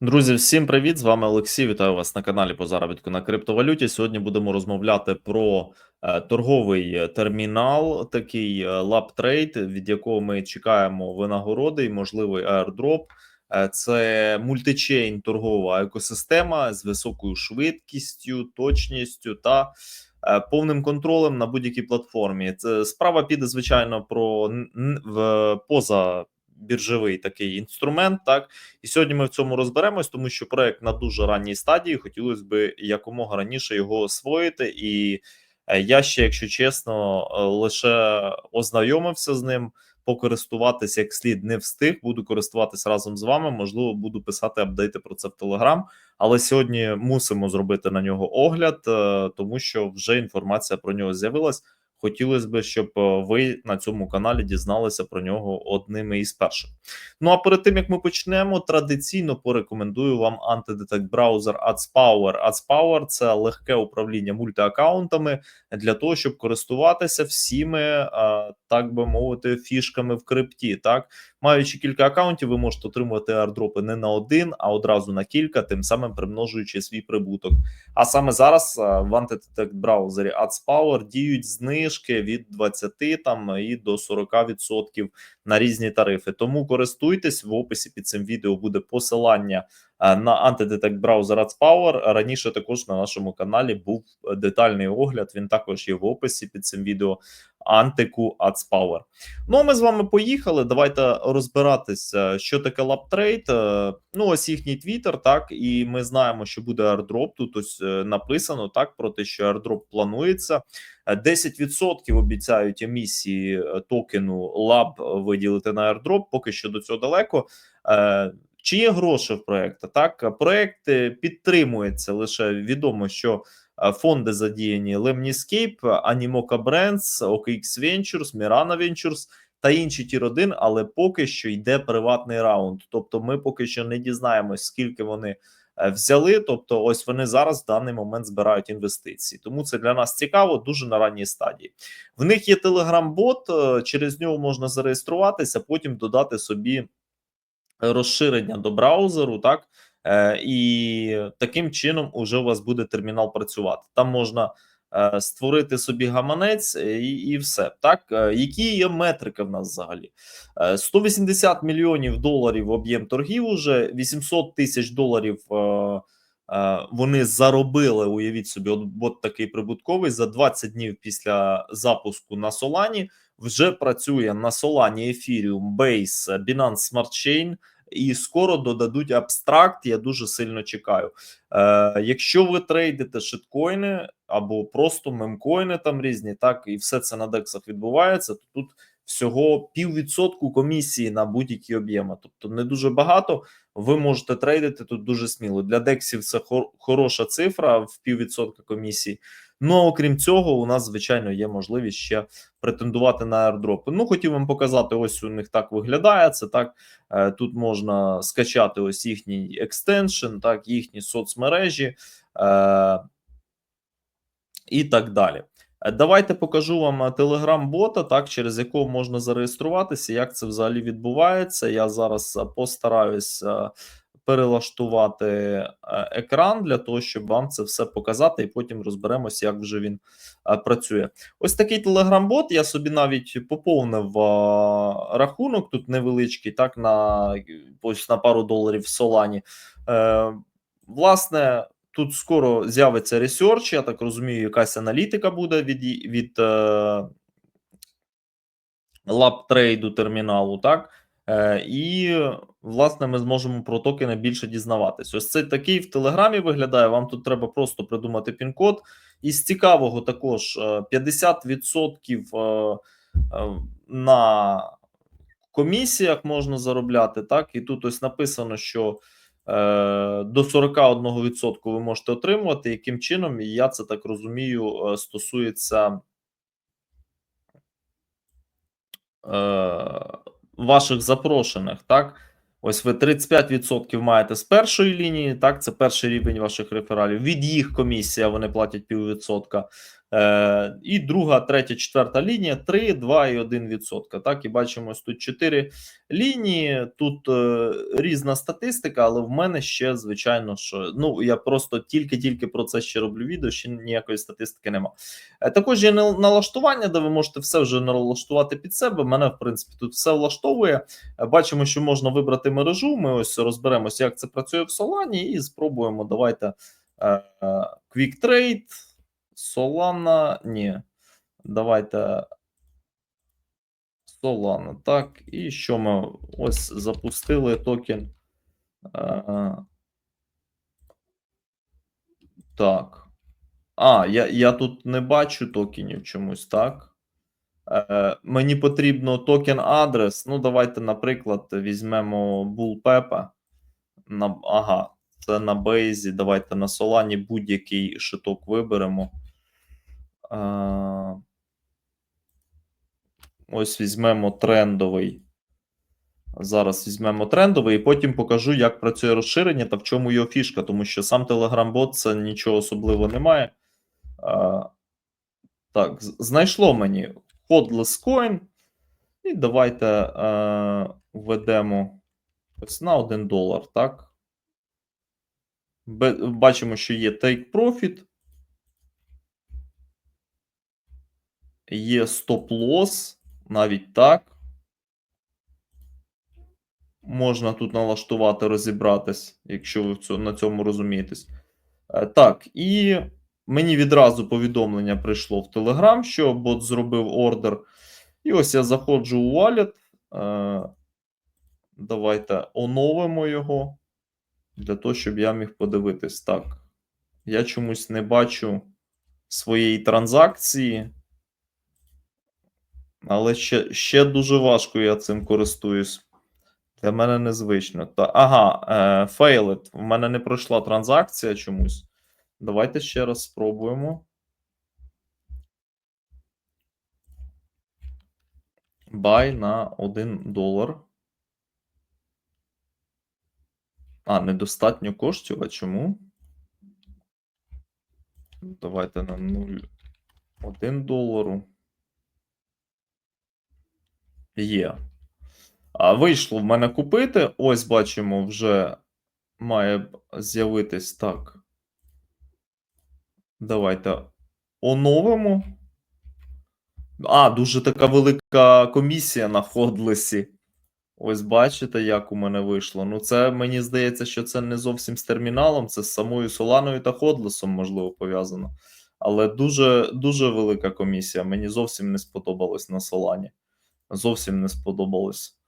Друзі, всім привіт! З вами Олексій. Вітаю вас на каналі по заробітку на криптовалюті. Сьогодні будемо розмовляти про е, торговий термінал, такий е, LabTrade, від якого ми чекаємо винагороди і можливий airdrop. Е, це мультичейн торгова екосистема з високою швидкістю, точністю та е, повним контролем на будь-якій платформі. Це справа піде звичайно про поза біржовий такий інструмент, так і сьогодні ми в цьому розберемось, тому що проект на дуже ранній стадії. Хотілося б якомога раніше його освоїти. І е, я ще, якщо чесно, е, лише ознайомився з ним. Покористуватися як слід не встиг. Буду користуватись разом з вами. Можливо, буду писати апдейти про це в Телеграм. Але сьогодні мусимо зробити на нього огляд, е, тому що вже інформація про нього з'явилась. Хотілося б, щоб е, ви на цьому каналі дізналися про нього одними із перших. Ну а перед тим як ми почнемо, традиційно порекомендую вам антидетект браузер AdsPower. AdsPower – це легке управління мультиаккаунтами для того, щоб користуватися всіми, е, так би мовити, фішками в крипті. Так, маючи кілька аккаунтів, ви можете отримувати аирдропи не на один, а одразу на кілька, тим самим примножуючи свій прибуток. А саме зараз е, в антидетект браузері AdsPower діють знижки від 20 там і до 40% на різні тарифи. Тому користуйтесь в описі під цим відео буде посилання е, на антидетект браузер AdsPower. Раніше також на нашому каналі був е, детальний огляд. Він також є в описі під цим відео. Антику AdsPower. Ну а ми з вами поїхали. Давайте розбиратися, що таке. Е, Ну, ось їхній твіттер, так, і ми знаємо, що буде airdrop. Тут ось е, написано так про те, що airdrop планується. Е, 10% обіцяють емісії е, токену LAB виділити на airdrop, Поки що до цього далеко. Е, Чи є гроші в проєкту? Так, проєкт е, підтримується лише відомо, що е, фонди задіяні Lemniscape, Animoca Brands, OKX Ventures, Mirana Ventures та інші ті родин, але поки що йде приватний раунд. Тобто, ми поки що не дізнаємось, скільки вони е, взяли. Тобто, ось вони зараз в даний момент збирають інвестиції. Тому це для нас цікаво, дуже на ранній стадії. В них є телеграм-бот, е, через нього можна зареєструватися, потім додати собі розширення до браузеру, так. Е, і таким чином уже у вас буде термінал працювати. Там можна е, створити собі гаманець е, і, і все. Так, які є метрики в нас взагалі? Е, 180 мільйонів доларів об'єм торгів. Уже 800 тисяч доларів. Вони заробили, уявіть собі, от бот такий прибутковий за 20 днів після запуску на Солані. Вже працює на Solana, Ethereum, Base, Binance Smart Chain, і скоро додадуть абстракт. Я дуже сильно чекаю. Е, Якщо ви трейдите шиткоїни або просто мемкоїни там різні, так і все це на дексах відбувається, то тут всього піввідсотку комісії на будь-які об'єми. Тобто не дуже багато. Ви можете трейдити тут дуже сміло. Для дексів це хор- хороша цифра в піввідсотка комісії. Ну а окрім цього, у нас звичайно є можливість ще претендувати на аирдропи. Ну, хотів вам показати, ось у них так виглядає. Це так. Е, Тут можна скачати ось їхній екстеншн, так, їхні соцмережі е, і так далі. Е, Давайте покажу вам телеграм-бота, так, через якого можна зареєструватися, як це взагалі відбувається. Я зараз е, постараюсь е, перелаштувати е, екран для того, щоб вам це все показати, і потім розберемося, як вже він е, працює. Ось такий телеграм-бот. Я собі навіть поповнив е, рахунок тут невеличкий, так на ось на пару доларів в Солані. Власне, тут скоро з'явиться ресерч, я так розумію, якась аналітика буде від, від лабтрейду терміналу, так? Е, і, власне, ми зможемо про токени більше дізнаватись. Ось це такий в Телеграмі виглядає. Вам тут треба просто придумати пін-код. Із цікавого також е, 50% е, е, на комісіях можна заробляти. Так, і тут ось написано, що до 41% ви можете отримувати. Яким чином, і я це так розумію, стосується ваших запрошених, так? Ось ви 35% маєте з першої лінії, так, це перший рівень ваших рефералів. Від їх комісія вони платять піввідсотка. Е, і друга, третя, четверта лінія 3, 2 і 1%. Так, і бачимо ось тут 4 лінії. Тут е, різна статистика, але в мене ще, звичайно, що ну я просто тільки-тільки про це ще роблю відео, ще ніякої статистики нема. Е, також є нал- налаштування, де ви можете все вже налаштувати під себе. Мене, в принципі, тут все влаштовує. Бачимо, що можна вибрати мережу. Ми ось розберемося, як це працює в Solana, і спробуємо. Давайте Quick Trade, Solana, ні. Давайте Solana. Так, і що ми ось запустили токен. Е, так. А, я, я тут не бачу токенів чомусь, так? Е, мені потрібно токен адрес. Ну, давайте, наприклад, візьмемо Bullpepa. Ага, це на бейзі. Давайте на Solana будь-який шиток виберемо. Ось візьмемо трендовий. Зараз візьмемо трендовий і потім покажу, як працює розширення та в чому його фішка, тому що сам Telegram-бот це нічого особливого немає. А, так, знайшло мені Hodless Coin. І давайте е, введемо ось на 1 долар, так? Бачимо, що є Take Profit. Є Stop Loss, навіть так. Можна тут налаштувати, розібратись, якщо ви на цьому розумієтесь. Е, Так, і мені відразу повідомлення прийшло в Telegram, що бот зробив ордер. І ось я заходжу у Wallet. Е, Давайте оновимо його для того, щоб я міг подивитись. Так. Я чомусь не бачу своєї транзакції. Але ще, ще дуже важко я цим користуюсь. Для мене незвично. Та, ага, failed. У мене не пройшла транзакція чомусь. Давайте ще раз спробуємо. Buy на 1 долар. А, недостатньо коштів. А чому? Давайте на 0,1 долару. Є. А вийшло в мене купити. Ось бачимо, вже має з'явитись так. Давайте оновимо. А, дуже така велика комісія на ходлесі. Ось бачите, як у мене вийшло. Ну, це мені здається, що це не зовсім з терміналом, це з самою Соланою та Ходлесом, можливо, пов'язано. Але дуже дуже велика комісія. Мені зовсім не сподобалось на Солані. Зовсім не сподобалось.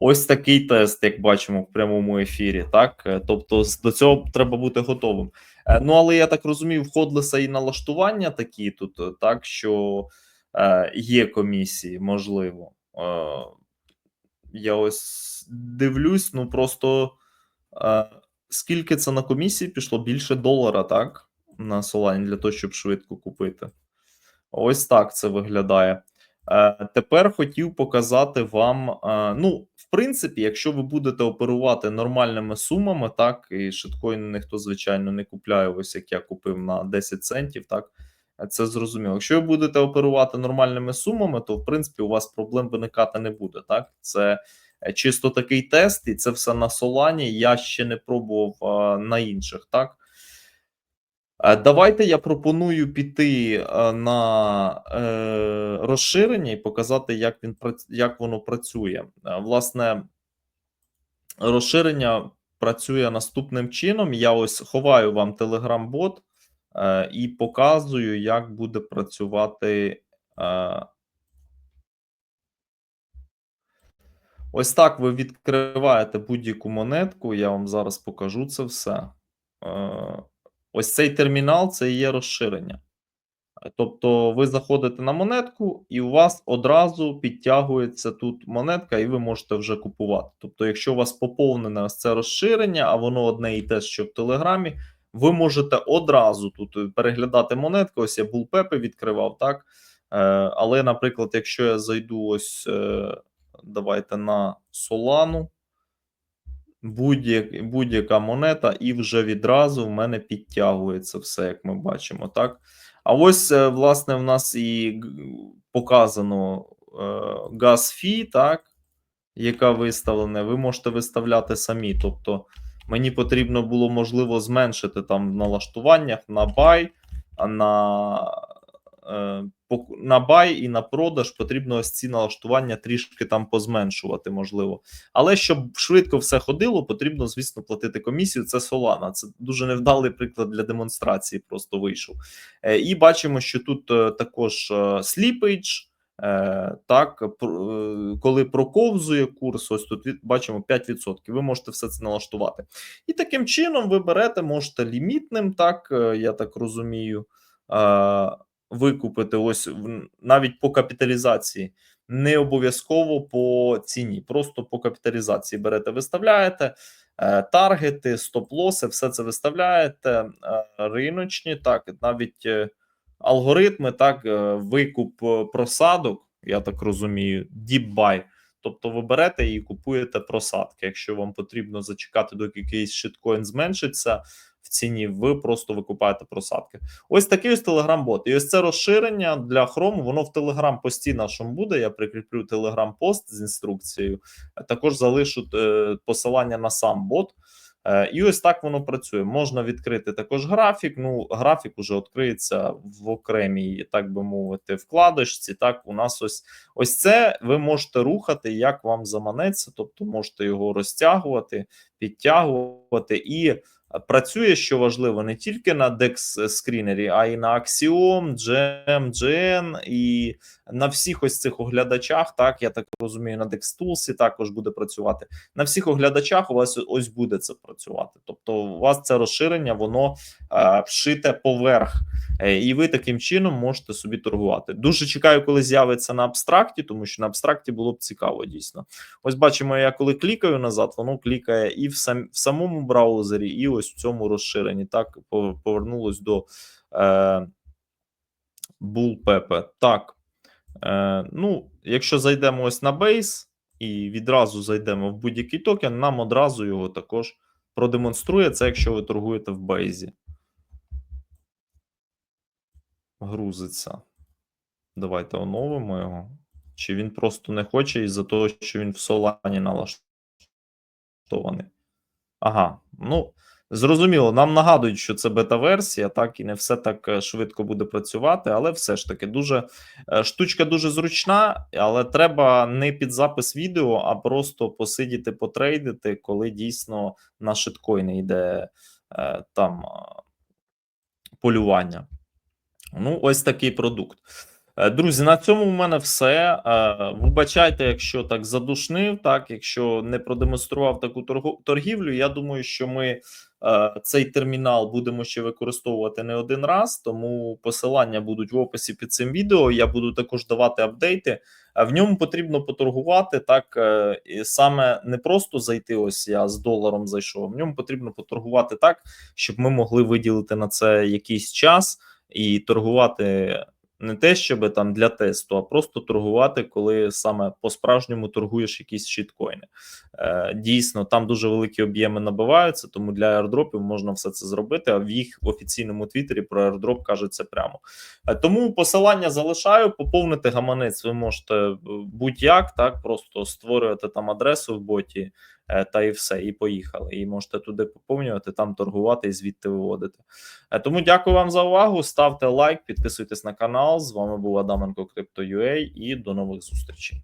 Ось такий тест, як бачимо в прямому ефірі. Так, Е, тобто, до цього треба бути готовим. Е, Ну, але я так розумію, в Ходлеса і налаштування такі тут, е, так що е, є комісії, можливо. Е, я ось дивлюсь, ну просто е, скільки це на комісії пішло? Більше долара, так? На Solana для того, щоб швидко купити. Ось так це виглядає. Е, тепер хотів показати вам. Е, ну, в принципі, якщо ви будете оперувати нормальними сумами, так, і шиткоін ніхто, звичайно, не купляє, ось як я купив на 10 центів, так. е, Це зрозуміло. Якщо ви будете оперувати нормальними сумами, то в принципі у вас проблем виникати не буде. Так, це чисто такий тест, і це все на Солані. Я ще не пробував на інших, так. Е, Давайте я пропоную піти е, на е, розширення і показати, як він як воно працює. Власне, розширення працює наступним чином. Я ось ховаю вам Telegram-бот і показую, як буде працювати. Ось так ви відкриваєте будь-яку монетку. Я вам зараз покажу це все. Е, Ось цей термінал це і є розширення. Е, Тобто ви заходите на монетку, і у вас одразу підтягується тут монетка, і ви можете вже купувати. Тобто, якщо у вас поповнене ось це розширення, а воно одне і те, що в Телеграмі, ви можете одразу тут переглядати монетку. Ось я булпепи відкривав, так? Е, але, наприклад, якщо я зайду ось, е, давайте на Solana, будь-як, будь-яка монета, і вже відразу в мене підтягується все, як ми бачимо, так? А ось, е, власне, в нас і показано, е, газ фі, так, яка виставлена. Ви можете виставляти самі. Тобто мені потрібно було, можливо, зменшити там в налаштуваннях на buy, на, на buy і на продаж потрібно ось ці налаштування трішки там позменшувати, можливо. Але щоб швидко все ходило, потрібно, звісно, платити комісію. Це Solana. Це дуже невдалий приклад для демонстрації, просто вийшов. Е, і бачимо, що тут е, також е, Е, так, е, коли проковзує курс, ось тут бачимо 5%. Ви можете все це налаштувати. І таким чином ви берете, можете лімітним, так, е, я так розумію, е, викупити ось навіть по капіталізації. Не обов'язково по ціні, просто по капіталізації берете, виставляєте е, таргети, стоп-лоси, все це виставляєте. е, Риночні, так, навіть е, алгоритми, так, викуп просадок, я так розумію, deep buy. Тобто ви берете і купуєте просадки. Якщо вам потрібно зачекати, доки якийсь шиткоін зменшиться в ціні, ви просто викупаєте просадки. Ось такий ось Telegram-бот. І ось це розширення для Chrome, воно в Telegram пості нашому буде. Я прикріплю Telegram пост з інструкцією. Також залишу е, посилання на сам бот. Е, І ось так воно працює. Можна відкрити також графік. Ну, графік уже відкриється в окремій, так би мовити, вкладочці. Так, у нас ось ось це ви можете рухати, як вам заманеться, тобто можете його розтягувати, підтягувати і. Працює, що важливо, не тільки на DEX скрінері, а й на Axiom, GEM, GN і на всіх ось цих оглядачах. Так, я так розумію, на DEX Tools також буде працювати на всіх оглядачах у вас ось буде це працювати. Тобто, у вас це розширення, воно е, вшите поверх, е, і ви таким чином можете собі торгувати. Дуже чекаю, коли з'явиться на абстракті, тому що на абстракті було б цікаво дійсно. Ось бачимо, я коли клікаю назад, воно клікає і в, сам, в самому браузері, і ось в цьому розширенні. Так повернулось до е, Bullpepe. Так. Е, ну, якщо зайдемо ось на бейс і відразу зайдемо в будь-який токен, нам одразу його також продемонструє. Це якщо ви торгуєте в бейзі. Грузиться. Давайте оновимо його. Чи він просто не хоче із-за того, що він в Solana налаштований? Ага, ну зрозуміло, нам нагадують, що це бета-версія, так і не все так е, швидко буде працювати, але все ж таки дуже е, штучка дуже зручна, але треба не під запис відео, а просто посидіти, потрейдити, коли дійсно на шиткоїни йде е, там полювання. Ну, ось такий продукт. Друзі, на цьому в мене все. Вибачайте, якщо так задушнив, так якщо не продемонстрував таку торгівлю. Я думаю, що ми цей термінал будемо ще використовувати не один раз, тому посилання будуть в описі під цим відео. Я буду також давати апдейти. Е, В ньому потрібно поторгувати так, е, і саме не просто зайти. Ось я з доларом зайшов. В ньому потрібно поторгувати так, щоб ми могли виділити на це якийсь час і торгувати не те, щоб там для тесту, а просто торгувати, коли саме по-справжньому торгуєш якісь щиткоїни. Е, дійсно, там дуже великі об'єми набиваються, тому для аірдропів можна все це зробити. А в їх офіційному твіттері про аірдроп кажуть це прямо. Е, тому посилання залишаю. Поповнити гаманець ви можете е, будь-як, так просто створювати там адресу в боті. Е, Та і все, і поїхали. І можете туди поповнювати, там торгувати і звідти виводити. Е, Тому дякую вам за увагу. Ставте лайк, підписуйтесь на канал. З вами був Адаменко Крипто.ua і до нових зустрічей.